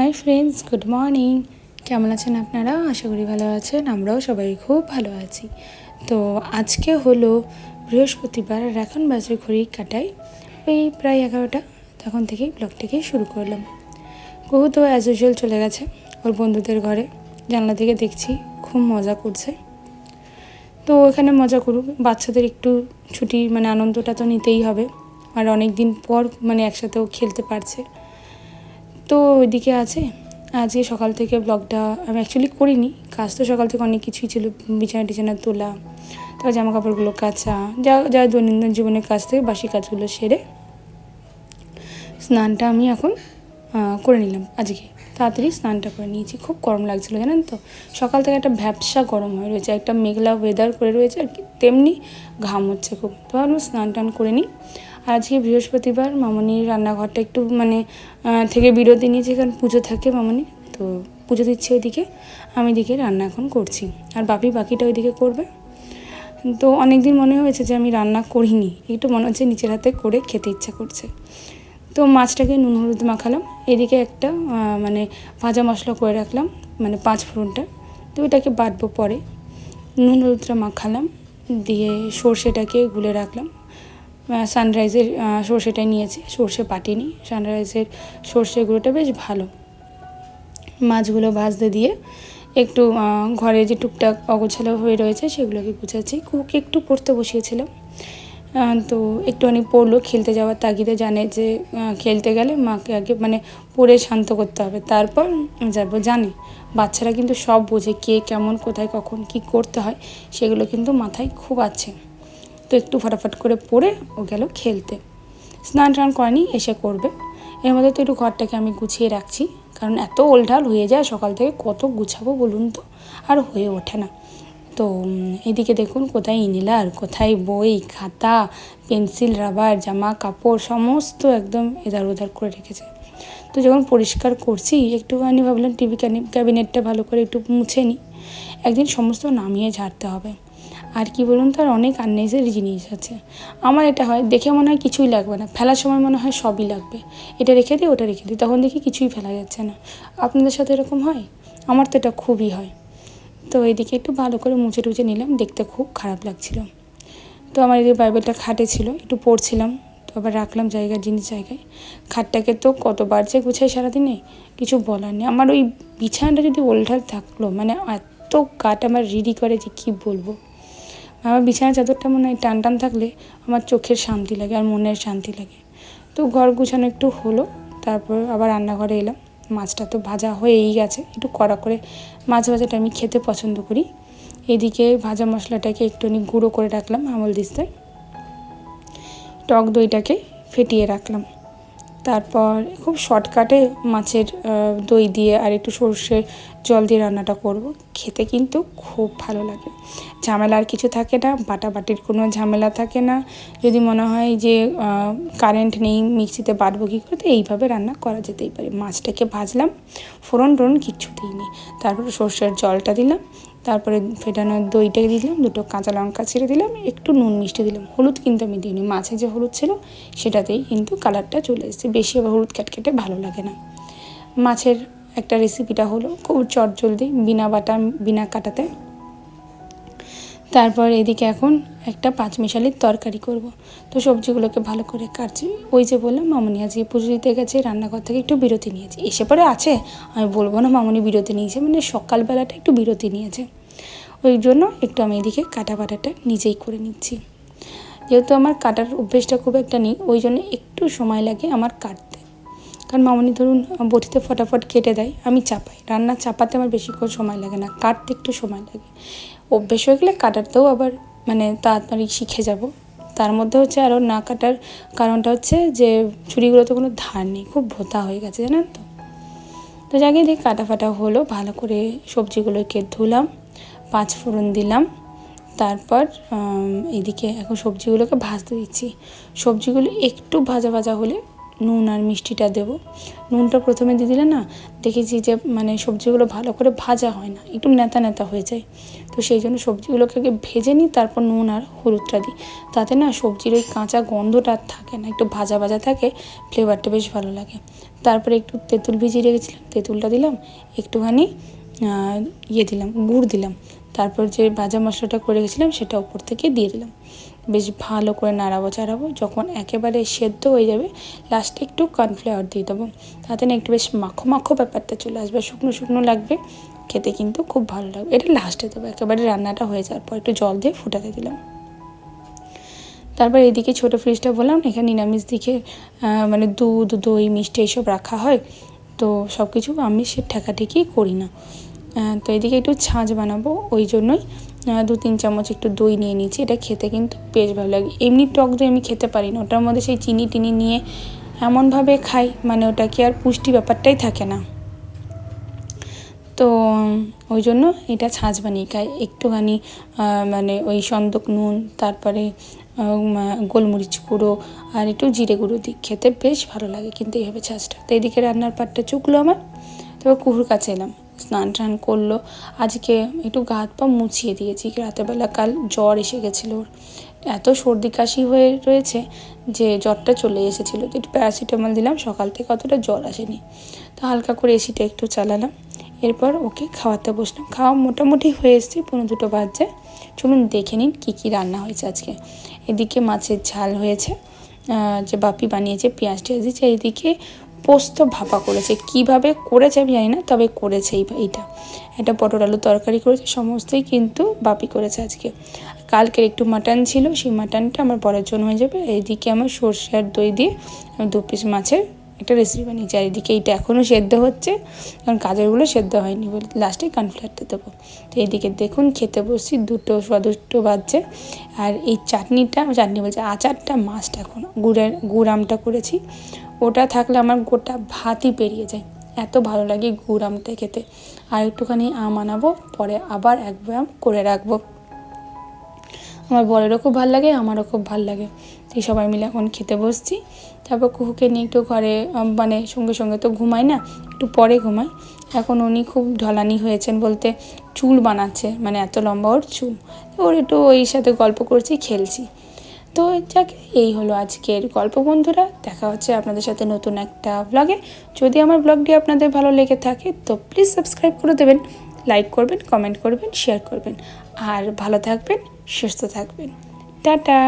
Hi friends good morning কেমন আছেন আপনারা? আশা করি ভালো আছেন, আমরাও সবাই খুব ভালো আছি। তো আজকে হলো বৃহস্পতিবার আর এখন বাজে ঘড়ি কাটাই ওই প্রায় এগারোটা, তখন থেকেই ব্লগটাকে শুরু করলাম। কুহু তো অ্যাজ ইউজুয়াল চলে গেছে, ওর বন্ধুদের ঘরে, জানলা থেকে দেখছি, খুব মজা করছে। তো ওখানে মজা করুক, বাচ্চাদের একটু ছুটি মানে আনন্দটা তো নিতেই হবে। আর অনেক দিন পর মানে একসাথেও খেলতে পারছে। তো ওইদিকে আছে। আজকে সকাল থেকে ব্লগটা আমি অ্যাকচুয়ালি করিনি। কাজ তো সকাল থেকে অনেক কিছুই ছিল। বিছানা টিছানা তোলা, তারপর জামা কাপড়গুলো কাচা, যা যা দৈনন্দিন জীবনের কাজ থেকে বাসি কাজগুলো সেরে স্নানটা আমি এখন করে নিলাম আজকে। তাড়াতাড়ি স্নানটা করে নিয়েছি। খুব গরম লাগছিল, জানেন তো? সকাল থেকে একটা ভ্যাবসা গরম হয়ে রয়েছে। একটা মেঘলা ওয়েদার করে রয়েছে আর কি। তেমনি ঘাম হচ্ছে খুব। তো আমি স্নান টান করে নিই। আজকে বৃহস্পতিবার, মামনির রান্নাঘরটা একটু মানে থেকে বিরতি নিয়েছে, কারণ পুজো থাকে মামনি, তো পুজো দিচ্ছে ওইদিকে আমি এদিকে রান্না এখন করছি। আর বাপি বাকিটা ওইদিকে করবে। তো অনেক দিন মনে হয়েছে যে আমি রান্না করিনি, একটু মনে হচ্ছে নিচের হাতে করে খেতে ইচ্ছা করছে। তো মাছটাকে নুন হলুদ মাখালাম, এদিকে একটা মানে ভাজা মশলা করে রাখলাম মানে পাঁচ ফোড়নটা, তো ওইটাকে বাটবো পরে। নুন হলুদটা মাখালাম, দিয়ে সর্ষেটাকে গুলে রাখলাম। সানরাইজের সর্ষেটাই নিয়েছি। সর্ষে পাটিনি। সানরাইজের সর্ষে গুঁড়োটা বেশ ভালো। মাছগুলো ভাজতে দিয়ে একটু ঘরে যে টুকটাক অগোছালো হয়ে রয়েছে সেগুলোকে গুছাচ্ছি। কুক একটু পড়তে বসিয়েছিলাম। তো একটুখানি পড়ল। খেলতে যাওয়ার তাগিদে জানে যে খেলতে গেলে মাকে আগে মানে পড়ে শান্ত করতে হবে। তারপর যাব জানে। বাচ্চারা কিন্তু সব বোঝে কে কেমন, কোথায়, কখন কি করতে হয়। সেগুলো কিন্তু মাথায় খুব আছে। তো একটু ফটাফট করে পড়ে ও গেল খেলতে। স্নান টান করেনি, এসে করবে। এর মধ্যে তো একটু ঘরটাকে আমি গুছিয়ে রাখছি, কারণ এত ওলঢাল হয়ে যায় সকাল থেকে, কত গুছাবো বলুন তো? আর হয়ে ওঠে না। তো এদিকে দেখুন কোথায় ইনিলার কোথায় বই, খাতা, পেন্সিল, রাবার, জামা, কাপড়, সমস্ত একদম এধার ওধার করে রেখেছে। তো যখন পরিষ্কার করছি, একটুখানি ভাবলাম টিভি ক্যাবিনেটটা ভালো করে একটু মুছে নিই একদিন সমস্ত নামিয়ে ঝাড়তে হবে। আর কি বলুন তো, আর অনেক আননেসেরি জিনিস আছে। আমার এটা হয়, দেখে মনে হয় কিছুই লাগবে না। ফেলার সময় মনে হয় সবই লাগবে। এটা রেখে দিই, ওটা রেখে দিই, তখন দেখি কিছুই ফেলা যাচ্ছে না। আপনাদের সাথে এরকম হয়? আমার তো এটা খুবই হয়। তো এদিকে একটু ভালো করে মুছে টুছে নিলাম, দেখতে খুব খারাপ লাগছিল। তো আমার এদিকে বাইবেলটা খাটে ছিল, একটু পড়ছিলাম, তো আবার রাখলাম জায়গার জিনিস জায়গায়। খাটটাকে তো কতবার যে গুছাই সারাদিনে, কিছু বলার নেই। আমার ওই বিছানাটা যদি ওলঢাল থাকল মানে এত কাট আমার রিডি করে যে কী বলব। আমার বিছানা চাদরটা মনে হয় টান টান থাকলে আমার চোখের শান্তি লাগে আর মনের শান্তি লাগে। তো ঘর গুছানো একটু হলো, তারপর আবার রান্নাঘরে এলাম। মাছটা তো ভাজা হয়েই গেছে, একটু কড়া করে মাছ ভাজাটা আমি খেতে পছন্দ করি। এদিকে ভাজা মশলাটাকে একটুখানি গুঁড়ো করে রাখলাম আমল দিস্তায়। টক দইটাকে ফেটিয়ে রাখলাম। তারপর খুব শর্টকাটে মাছের দই দিয়ে আর একটু সর্ষের জল দিয়ে রান্নাটা করব। খেতে কিন্তু খুব ভালো লাগে। ঝামেলা আর কিছু থাকে না, বাটাবাটির কোনো ঝামেলা থাকে না। যদি মনে হয় যে কারেন্ট নেই, মিক্সিতে বাটবো কী করে, তো এইভাবে রান্না করা যেতেই পারে। মাছটাকে ভাজলাম, ফোড়ন টোড়ন কিচ্ছু দিইনি তারপরে সর্ষের জলটা দিলাম তারপরে ফেটানো দইটা দিলাম, দুটো কাঁচা লঙ্কা ছেড়ে দিলাম, একটু নুন মিষ্টি দিলাম। হলুদ কিন্তু আমি দিইনি, মাছে যে হলুদ ছিল সেটাতেই কিন্তু কালারটা চলে এসেছে। বেশি আবার হলুদ ক্যাটকেটে ভালো লাগে না। মাছের একটা রেসিপিটা হলো, খুব চটজলদি, বিনা বাটা, বিনা কাটাতে তারপর এদিকে এখন একটা পাঁচমিশালির তরকারি করব। তো সবজিগুলোকে ভালো করে কাটছি। ওই যে বললাম, মামনি আজকে পুজো দিতে গেছে, রান্নাঘর থেকে একটু বিরতি নিয়েছে। এসে পরে আছে? আমি বলব না মামনি বিরতি নিয়েছে মানে সকালবেলাটা একটু বিরতি নিয়েছে। ওই জন্য একটু আমি এদিকে কাটা বাটাটা নিজেই করে নিচ্ছি। যেহেতু আমার কাটার অভ্যেসটা খুব একটা নেই, ওই জন্য একটু সময় লাগে আমার কাটতে। কারণ মামনি ধরুন, বটিতে ফটাফট কেটে দেয়, আমি চাপাই। রান্না চাপাতে আমার বেশিক্ষণ সময় লাগে না, কাটতে একটু সময় লাগে। অভ্যেস হয়ে গেলে কাটারতেও আবার মানে তাড়াতাড়ি শিখে যাব। তার মধ্যে হচ্ছে আরও না কাটার কারণটা হচ্ছে যে ছুরিগুলোতে কোনো ধার নেই, খুব ভোতা হয়ে গেছে, জানেন তো? তো যাকে দিয়ে কাটা ফাটা হলো, ভালো করে সবজিগুলোকে ধুলাম, পাঁচ ফোড়ন দিলাম, তারপর এদিকে এখন সবজিগুলোকে ভাজতে দিচ্ছি। সবজিগুলো একটু ভাজা ভাজা হলে নুন আর মিষ্টিটা দেবো। নুনটা প্রথমে দিয়ে দিলে না দেখেছি যে মানে সবজিগুলো ভালো করে ভাজা হয় না, একটু নেতা নেতা হয়ে যায়। তো সেই জন্য সবজিগুলোকে আগে ভেজে নিই, তারপর নুন আর হলুদটা দিই। তাতে না সবজির ওই কাঁচা গন্ধটা আর থাকে না, একটু ভাজা ভাজা থাকে, ফ্লেভারটা বেশ ভালো লাগে। তারপরে একটু তেঁতুল ভিজিয়ে রেখেছিলাম, তেঁতুলটা দিলাম, একটুখানি ইয়ে দিলাম, গুড় দিলাম। তারপর যে ভাজা মশলাটা করে রেখেছিলাম, সেটা উপর থেকে দিয়ে দিলাম। বেশ ভালো করে নাড়াবো, চাড়াবো, যখন একেবারে সেদ্ধ হয়ে যাবে লাস্টে একটু কর্নফ্লাওয়ার দিয়ে দেবো। তাতে না একটু বেশ মাখো মাখো ব্যাপারটা চলে আসবে, শুকনো শুকনো লাগবে, খেতে কিন্তু খুব ভালো লাগবে। এটা লাস্টে দেবো, একেবারে রান্নাটা হয়ে যাওয়ার পর একটু জল দিয়ে ফুটাতে দিলাম। তারপর এদিকে ছোটো ফ্রিজটা বললাম এখানে নিরামিষ দিকে মানে দুধ, দই, মিষ্টি এইসব রাখা হয়, তো সব কিছু আমি সে ঠেকাঠেকি করি না। তো এদিকে একটু ছাঁচ বানাবো, ওই জন্যই দু তিন চামচ একটু দই নিয়ে নিয়েছি। এটা খেতে কিন্তু বেশ ভালো লাগে। এমনি টক দই আমি খেতে পারি না, ওটার মধ্যে সেই চিনি টিনি নিয়ে এমনভাবে খাই মানে ওটা কি আর পুষ্টি ব্যাপারটাই থাকে না। তো, ওই জন্য এটা ছাঁচ বানিয়ে খাই। একটুখানি মানে ওই সন্দক নুন, তারপরে গোলমরিচ গুঁড়ো আর একটু জিরে গুঁড়ো দিই। খেতে বেশ ভালো লাগে কিন্তু এইভাবে ছাঁচটা। তো এদিকে রান্নার পাটটা চুকলো আমার, তারপর কুহুর কাছে এলাম। স্নান টান করল। আজকে একটু গা হাত পা মুছিয়ে দিয়েছি রাতেরবেলা কাল জ্বর এসে গেছিল ওর। এত সর্দি কাশি হয়ে রয়েছে যে জ্বরটা চলে এসেছিল, তো একটু প্যারাসিটামল দিলাম, সকাল থেকে অতটা জ্বর আসেনি। তো হালকা করে এসিটা একটু চালালাম, এরপর ওকে খাওয়াতে বসলাম। খাওয়া মোটামুটি হয়ে এসেছি পনেরো দুটো বাজছে। চলুন দেখে নিন কী কী রান্না হয়েছে আজকে। এদিকে মাছের ঝাল হয়েছে যে বাপি বানিয়েছে, পেঁয়াজ টেঁয়াজ দিয়েছে, এদিকে পোস্ত ভাপা করেছে। কীভাবে করেছে আমি জানি না, তবে করেছে এইটা। এটা পটল আলু তরকারি করেছে, সমস্তই কিন্তু বাপি করেছে আজকে। কালকের একটু মাটন ছিল, সেই মাটনটা আমার পরের জন্য হয়ে যাবে। এইদিকে আমার সর্ষে আর দই দিয়ে আমি দু পিস মাছের একটা রেসিপি বানিয়েছি, আর এদিকে এইটা এখনও সেদ্ধ হচ্ছে, কারণ কাজেরগুলো সেদ্ধ হয়নি বলে লাস্টে কর্নফ্লাওয়ারটা দেবো। তো এইদিকে দেখুন, খেতে বসছি, দুটো সোয়া দুটো বাজছে। আর এই চাটনিটা, চাটনি বলছে আচারটা মাস্ট এখন। গুড়ের, গুড় আমটা করেছি। ওটা থাকলে আমার গোটা ভাতই পেরিয়ে যায়। এত ভালো লাগে গুড় আমটা খেতে। আর একটুখানি আম আনাবো, পরে আবার এক ব্যায়াম করে রাখব। আমার বরেরও খুব ভালো লাগে, আমারও খুব ভালো লাগে। সেই সবাই মিলে এখন খেতে বসছি। তারপর কুহুকে নিয়ে একটু ঘরে মানে সঙ্গে সঙ্গে তো ঘুমাই না, একটু পরে ঘুমাই। এখন উনি খুব ঢলানি হয়েছেন বলতে চুল বানাচ্ছে মানে এত লম্বা ওর চুল। ওর একটু ওই সাথে গল্প করছি, খেলছি। তো যাক এই হলো আজকের গল্প, বন্ধুরা। দেখা হচ্ছে আপনাদের সাথে নতুন একটা ব্লগে যদি আমার ব্লগটি আপনাদের ভালো লেগে থাকে, তো প্লিজ সাবস্ক্রাইব করে দেবেন। লাইক করবেন কমেন্ট করবেন শেয়ার করবেন। আর ভালো থাকবেন, সুস্থ থাকবেন। টাটা!